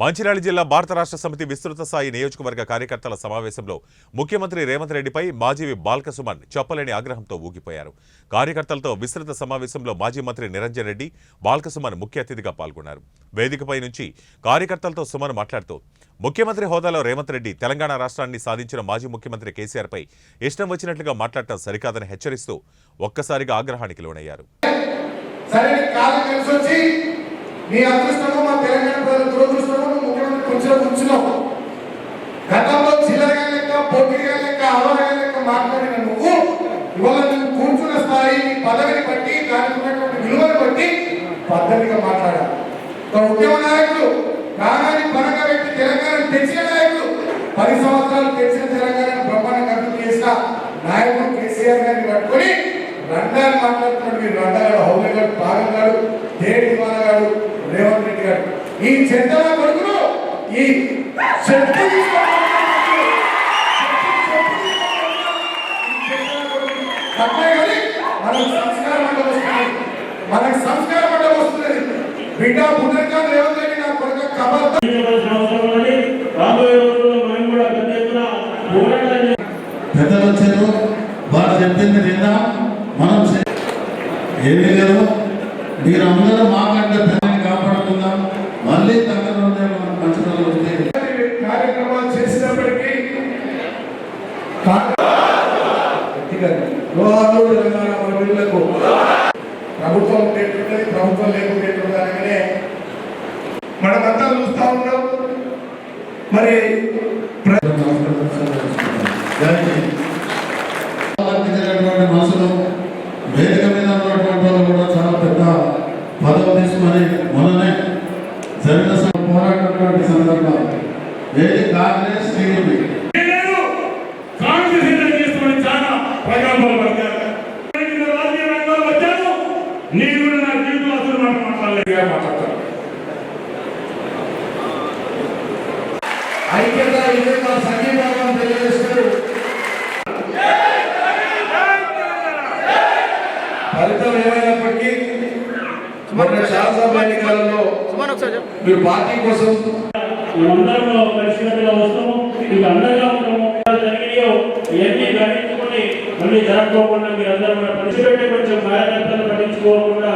మంచిర్యాల జిల్లా భారత రాష్ట్ర సమితి విస్తృత స్థాయి నియోజకవర్గ కార్యకర్తల సమావేశంలో ముఖ్యమంత్రి రేవంత్ రెడ్డిపై మాజీ బాల్కసుమన్ చెప్పలేని ఆగ్రహంతో ఊగిపోయారు. కార్యకర్తలతో విస్తృత సమావేశంలో మాజీ మంత్రి నిరంజన్ రెడ్డి బాల్కసుమన్ ముఖ్య అతిథిగా పాల్గొన్నారు. వేదికపై నుంచి కార్యకర్తలతో సుమన్ మాట్లాడుతూ ముఖ్యమంత్రి హోదాలో రేవంత్ రెడ్డి తెలంగాణ రాష్ట్రాన్ని సాధించిన మాజీ ముఖ్యమంత్రి కేసీఆర్పై ఇష్టం వచ్చినట్లుగా మాట్లాడటం సరికాదని హెచ్చరిస్తూ ఒక్కసారిగా ఆగ్రహానికి లోనయ్యారు. సరే నీ అదృష్టము మా తెలంగాణ ప్రజల దురదృష్టము ముఖ్యమంత్రి కుర్చీలో కూర్చున్నావు. గతంలో చిల్లరగా లెక్క పోటీగా లెక్క అవరగా లెక్క మాట్లాడిన నువ్వు ఇవాళ నువ్వు కూర్చున్న స్థాయి పదవిని బట్టి దానికి ఉన్నటువంటి విలువను బట్టి పద్ధతిగా మాట్లాడాలి ఒక ఉద్యమ నాయకుడు ప్రాణాన్ని పరంగా పెట్టి తెలంగాణ తెచ్చిన నాయకుడు పది సంవత్సరాలు తెచ్చిన తెలంగాణ బ్రహ్మాండంగా అభివృద్ధి చేసిన నాయకుడు కేసీఆర్ గారిని పట్టుకొని రండాన్ని మాట్లాడుతున్నాడు మీరు రండాగాడు హౌలే పాగంగాడు పాగం గారు దేడి దివాన గారు రేవంత్ రెడ్డి గారు ఈ చెత్తల కొడుకును ఈ మనకు సంస్కారం అంటే వస్తుంది మనకు సంస్కారం అంటే వస్తుంది బిడ్డ పునర్కాలు నా కొడుకు రాబోయే పెద్దలు వచ్చారు వారు చెప్పింది నిన్న మనం చే- ఏమీ లేదు అందరూ మాకంటే తెలంగాణ మహిళలకు ప్రభుత్వం ఉండేటువంటి ప్రభుత్వం లేకుండేటువంటి అనగానే మనమంతా చూస్తా ఉన్నాం. మరి మనుషులు వేదిక మీద ఉన్నటువంటి వాళ్ళు కూడా చాలా పెద్ద పదవి తీసుకొని మొన్ననే జరిగిన పోరాడినటువంటి సందర్భం ఏది కాంగ్రెస్ టీడీపీ. కాంగ్రెస్ నీ జీవితంలో అసలు మాట మాట్లాడలేదు మాట్లాడతాను. ఐక్యత మా సంఘీభావం తెలియజేస్తూ ఫలితం ఏమైనప్పటికీ మొన్న శాసనసభ ఎన్నికలలో మీరు పార్టీ కోసం మేమందరం కలిసికట్టుగా వస్తాము. మీకు అందంగా ఉంటాము. జరిగినాయో ఇవన్నీ గ్రహించుకొని మళ్ళీ జరగకోకుండా మీరు అందరూ కూడా పరిచిపెట్టి కొంచెం కార్యకర్తలు పట్టించుకోకుండా